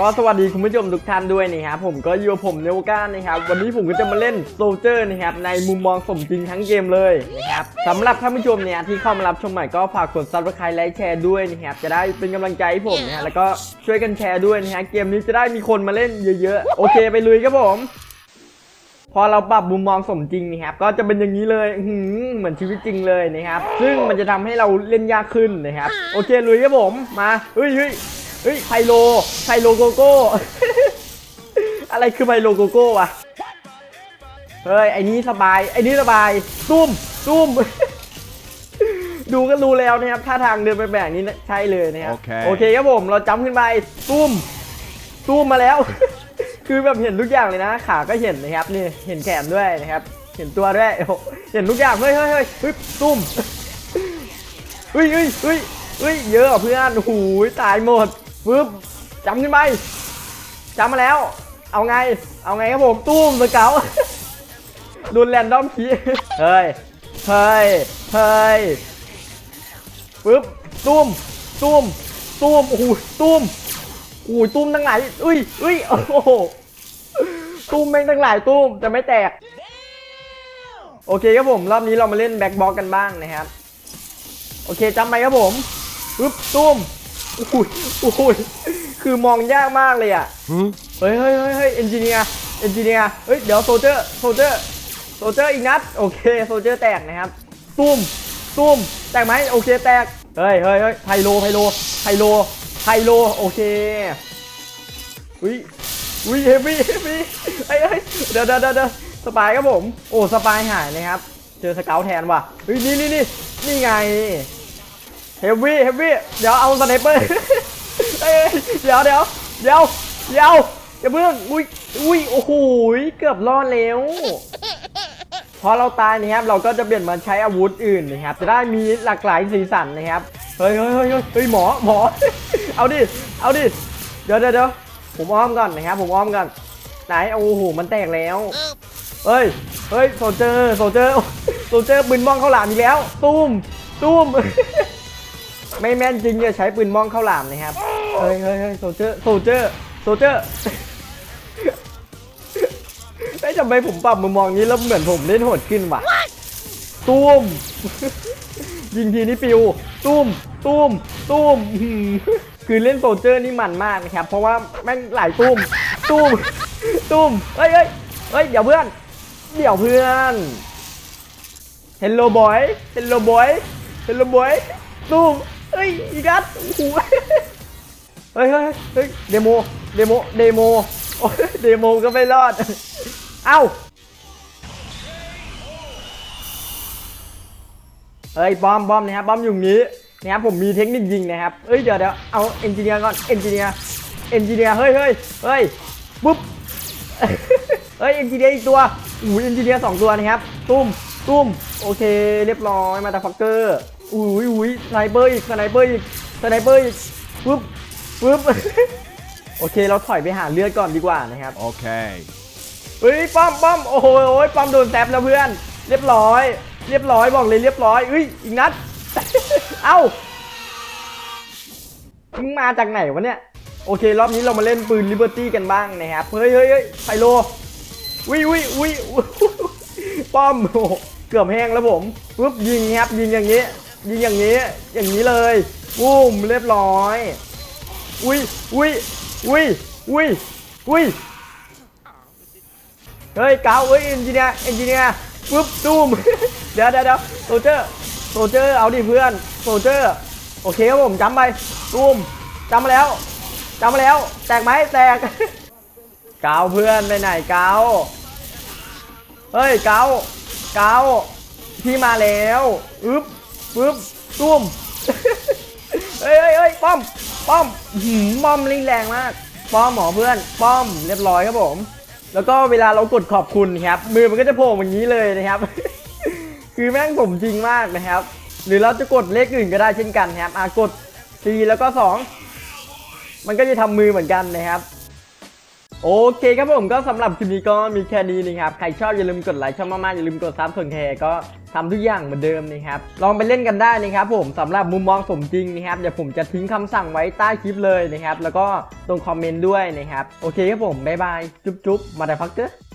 ก็สวัสดีคุณผู้ชมทุกท่านด้วยนะครับผมก็อยู่ผมเนวก้านะครับวันนี้ผมก็จะมาเล่นโซเจอร์นะครับในมุมมองสมจริงทั้งเกมเลยนะครับสำหรับท่านผู้ชมเนี่ยที่เข้ามารับชมใหม่ก็ฝากกดซับสไครต์ไลค์แชร์ด้วยนะครับจะได้เป็นกำลังใจให้ผมนะฮะแล้วก็ช่วยกันแชร์ด้วยนะฮะเกมนี้จะได้มีคนมาเล่นเยอะๆ โอเคไปลุยครับผม พอเราปรับมุมมองสมจริงนะครับก็จะเป็นอย่างนี้เลยอื้อหือเหมือนชีวิตจริงเลยนะครับ ซึ่งมันจะทำให้เราเล่นยากขึ้นนะครับโอเคลุยครับผมมาเฮ้ยเฮ้ยเฮ้ยไพโลไพโลโกโก้อะไรคือไพโลโกโก้วะเฮ้ยไอ้นี้สบายไอ้นี้สบายตุ้มตุ้มดูก็รู้แล้วนะครับท่าทางเดินไปแบบนี้นะใช่เลยนะครับโอเคโอเคครับผมเราจำขึ้นไปตุ้มตุ้มมาแล้ว คือแบบเห็นทุกอย่างเลยนะ ขาก็เห็นนะครับนี่เห็นแขนด้วยนะครับ เห็นตัวด้วยโเห็นทุกอย่างเฮ้ยเฮ้ยเฮ้ยเฮ้ยตุ้มเฮ้ยเฮ้ยเฮ้ยเฮ้ยเยอะเพื่อนโอ้โหตายหมดปึ๊บจำขึ้นไปจำมาแล้ว เอาไง เอาไงครับผมตุ้มสเกลรุนแรนดอมคีเฮ้ยเฮ้ยเฮ้ยปึ๊บตุ้มตุ้มตุ้มโอ้โหตุ้ม อ้โหตุ้มตั้งหลายอุ้ยอุ้ยโอ้โหตุ้มแม่งตั้งหลายตุ้มจะไม่แตก โอเคครับผมรอบนี้เรามาเล่นแบ็คบ็อกกันบ้างนะครับ โอเคจำไปครับผมปึ๊บตุ้มโอ้โหโอ้โหคือมองยากมากเลยอะเฮ้ยเฮ้ยเฮ้ยเฮ้ยเอนจิเนียร์เอนจิเนียร์เฮ้ยเดี๋ยวโซเจอร์โซเจอร์โซเจอร์อีกนัดโอเคโซเจอร์แตกนะครับตุ้มตุ้มแตกไหมโอเคแตกเฮ้ยเฮ้ยเฮ้ยไพโลไพโลไพโล ไพโลโอเคอุ้ยอุ้ยเฮฟวี่เฮฟวี่เฮ้ยเฮ้ยเดี๋ยวเดี๋ยวเดี๋ยวเดี๋ยวสปายครับผม โอ้สปายหายนะครับ เจอสเกลแทนว่ะเฮ้ยนี่นี่นี่นี่ไงเฮฟวี่เฮฟวี่เดี๋ยวเอาสไนเปอร์เอ้ยเดี๋ยวเดี๋ยวเดี๋ยวเดี๋ยวอย่าเพิ่งอุ้ยอุ้ยโอ้โหเกือบรอดแล้วพอเราตายนะครับเราก็จะเปลี่ยนมาใช้อาวุธอื่นนะครับจะได้มีหลากหลายสีสันนะครับเฮ้ยเฮ้ยเฮ้ยเฮ้ยเฮ้ยหมอหมอ เอาดิ เอาดิ เดี๋ยวเดี๋ยวเดี๋ยวผมอ้อมก่อนนะครับ ผมอ้อมก่อน ไหน โอ้โห มันแตกแล้ว เฮ้ย เฮ้ยโซเจอร์โซเจอร์โซเจอร์ปืนบ้องเข้าหลามอีกแล้วตุ้มตุ้มไม่แม่นจริงอย่าใช้ปืนบ้องเข้าหลามนะครับ เฮ้ยเฮ้ยเฮ้ยโซเจอร์โซเจอร์โซเจอร์ไอ้ทำไมผมปรับมุมมองนี้แล้วเหมือนผมเล่นโหดขึ้นวะตุ้มยิงทีนี่ปิวตุ้มตุ้มตุ้ม คือเล่นโซเจอร์นี่มันมากนะครับ เพราะว่าแม่งหลายตุ้ม ตุ้ม ตุ้มเฮ้ยเฮ้ยเฮ้ย เดี๋ยวเพื่อน เดี๋ยวเพื่อน Hello boy Hello boy Hello boy ตุ้มเฮ้ยอีกัสโอ้โหเฮ้ยเฮ้ยเฮ้ยเดโม เดโม เดโมเดโมก็ไม่รอด เอ้าเฮ้ยบอมบอมนะครับบอมอยู่นี้ นะครับผมมีเทคนิคยิงนะครับเอ้ยเดี๋ยวเดี๋ยวเอาเอนจิเนียร์ก่อนเอนจิเนียร์เอนจิเนียร์เฮ้ยเฮ้ยเฮ้ยปุ๊บเฮ้ยเอนจิเนียร์อีกตัวอุ้ยเอนจิเนียร์สองตัวนะครับตุ้มตุ้มโอเคเรียบร้อยมาตาฟักเกอร์อุ้ยอุ้ยสไนเปอร์อีกสไนเปอร์อีกสไนเปอร์อีกปุ๊บปุ๊บโอเคเราถอยไปหาเลือดก่อนดีกว่านะครับ Okay. เฮ้ยป้อมป้อมโอ้โหโอ้ยป้อมโดนแซบแล้วเพื่อน เรียบร้อย เรียบร้อยบอกเลยเรียบร้อยเฮ้ยอีกนัด เอ้ามึงมาจากไหนวะเนี่ย โอเค รอบนี้เรามาเล่นปืนลิเบอร์ตี้กันบ้างนะครับ เฮ้ยเฮ้ยเฮ้ยไพโลวิวิวิป้อมโเกือบแห้งแล้วผมปุ๊บยิงครับยิงอย่างนี้ ยิงอย่างนี้ อย่างนี้เลยวุ้มเรียบร้อย อุ้ยอุ้ยอุ้ยอุ้ยอุ้ยเฮ้ยเกาเฮ้ยเอนจิเนียร์เอนจิเนียร์ปุ๊บตุ้มเดี๋ยวเดี๋ยวเดี๋ยวโซเจอร์โซเจอร์เอาดิเพื่อน โซเจอร์โอเคครับผมจำไปตุ้มจำมาแล้วจำมาแล้ว แตกไหมแตกเกาเพื่อนไปไหนเกาเฮ้ยเกาเกาพี่มาแล้วอึ๊บปึ๊บตุ้มเฮ้ยเฮ้ยเฮ้ยป้อมป้อมหืมป้อมลิงแรงมากป้อมหมอเพื่อน ป้อมเรียบร้อยครับผม แล้วก็เวลาเรากดขอบคุณครับ มือมันก็จะโผล่อย่างนี้เลยนะครับ คือแม่งสมจริงมากนะครับ หรือเราจะกดเลขอื่นก็ได้เช่นกันครับอะกด4แล้วก็ 2 มันก็จะทำมือเหมือนกันนะครับ โอเคครับผมก็สำหรับคลิปนี้ก็มีแค่นี้นะครับ ใครชอบอย่าลืมกดไลค์ชอบมากๆอย่าลืมกดซับส่วนแคร์ก็ทำทุกอย่างเหมือนเดิมนะครับ ลองไปเล่นกันได้นะครับผมสำหรับมุมมองสมจริงนะครับ เดี๋ยวผมจะทิ้งคำสั่งไว้ใต้คลิปเลยนะครับ แล้วก็ตรงคอมเมนต์ด้วยนะครับ โอเคครับผม บ๊ายบาย จุ๊บๆ มาได้พักเกอร์